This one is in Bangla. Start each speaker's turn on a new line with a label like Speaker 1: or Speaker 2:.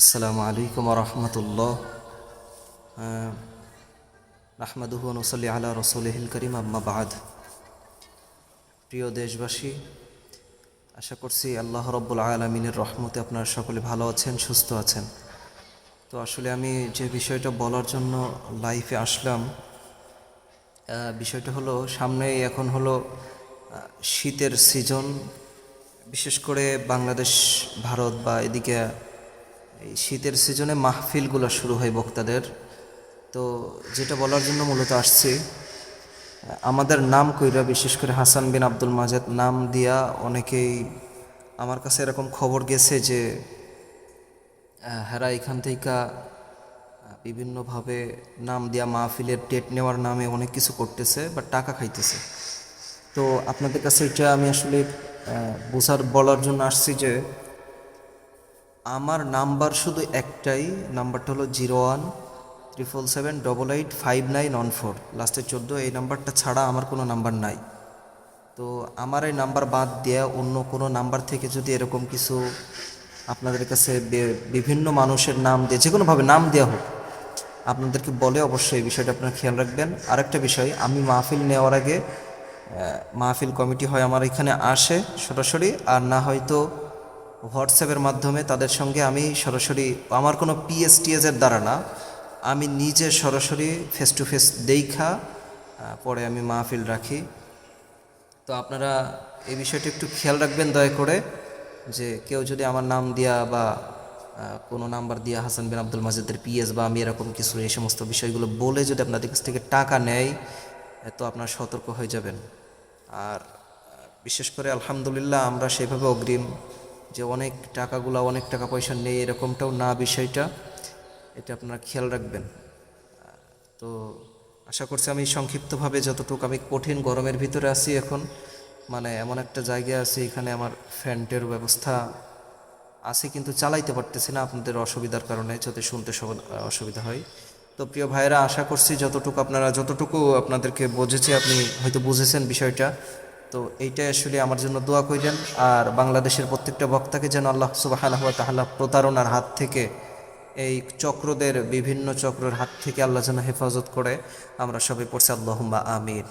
Speaker 1: আসসালামু আলাইকুম রহমতুল্লাহ। আহমদুহ নসলি আলা রসুলহিল করিম, আম্মা বাদ। প্রিয় দেশবাসী, আশা করছি আল্লাহ রব্বুল আলমিনের রহমতে আপনারা সকলে ভালো আছেন, সুস্থ আছেন। তো আসলে আমি যে বিষয়টা বলার জন্য লাইফে আসলাম বিষয়টা হলো সামনেই এখন হলো শীতের সিজন। বিশেষ করে বাংলাদেশ, ভারত বা এদিকে এই শীতের সিজনে মাহফিলগুলো শুরু হয় বক্তাদের। তো যেটা বলার জন্য মূলত আসছি, আমাদের নাম কইরা বিশেষ করে হাসান বিন আব্দুল মাজেদ নাম দিয়া অনেকেই আমার কাছে এরকম খবর গেছে যে হেরা এখান থেকে বিভিন্নভাবে নাম দিয়া মাহফিলের ডেট নেওয়ার নামে অনেক কিছু করতেছে বা টাকা খাইতেছে। তো আপনাদের কাছে এটা আমি আসলে বোঝার, বলার জন্য আসছি যে আমার নাম্বার শুধু একটাই, নাম্বারটা হলো zero one triple seven double eight five nine one four. লাস্টের চোদ্দ, এই নাম্বারটা ছাড়া আমার কোনো নাম্বার নাই। তো আমার এই নাম্বার বাদ দেওয়া অন্য কোনো নাম্বার থেকে যদি এরকম কিছু আপনাদের কাছে বিভিন্ন মানুষের নাম দিয়ে, যে কোনোভাবে নাম দেওয়া হোক, আপনাদেরকে বলে অবশ্যই এই বিষয়টা আপনারা খেয়াল রাখবেন। আরেকটা বিষয়, আমি মাহফিল নেওয়ার আগে মাহফিল কমিটি হয় আমার এখানে আসে সরাসরি, আর না হয়তো হোয়াটসঅ্যাপের মাধ্যমে তাদের সঙ্গে আমি সরাসরি, আমার কোনো পিএসটিএস এর দ্বারা না, আমি নিজে সরাসরি ফেস টু ফেস দেখা পরে আমি মাহফিল রাখি। তো আপনারা এই বিষয়টি একটু খেয়াল রাখবেন দয়া করে, যে কেউ যদি আমার নাম দিয়া বা কোনো নাম্বার দিয়া হাসান বিন আব্দুল মাজেদের পিএস বা আমি এরকম কিছু এই সমস্ত বিষয়গুলো বলে যদি আপনাদের কাছ থেকে টাকা নেয় তো আপনারা সতর্ক হয়ে যাবেন। আর বিশেষ করে আলহামদুলিল্লাহ আমরা সেভাবে অগ্রিম যে অনেক টাকাগুলো, অনেক টাকা পয়সা নেই, এরকমটাও না বিষয়টা, এটা আপনারা খেয়াল রাখবেন। তো আশা করছি আমি সংক্ষিপ্তভাবে যতটুকু আমি কঠিন গরমের ভিতরে আছি এখন মানে এমন একটা জায়গায় আছি, এখানে আমার ফ্যান্টের ব্যবস্থা আছে, কিন্তু চালাইতে পারতেছি না আপনাদের অসুবিধার কারণে যাতে শুনতে সব- অসুবিধা হয়। তো প্রিয় ভাইয়েরা, আশা করছি যতটুকু আপনারা, যতটুকু আপনাদেরকে বুঝেছে, আপনি হয়তো বুঝেছেন বিষয়টা। তো এইটাই আসলে আমার জন্য দোয়া করিলেন আর বাংলাদেশের প্রত্যেকটা বক্তাকে যেন আল্লাহ সুবাহ তাহলে প্রতারণার হাত থেকে, এই চক্রদের বিভিন্ন চক্রের হাত থেকে আল্লাহ যেন হেফাজত করে। আমরা সবাই পড়ছি আল্লাহুম্মা আমির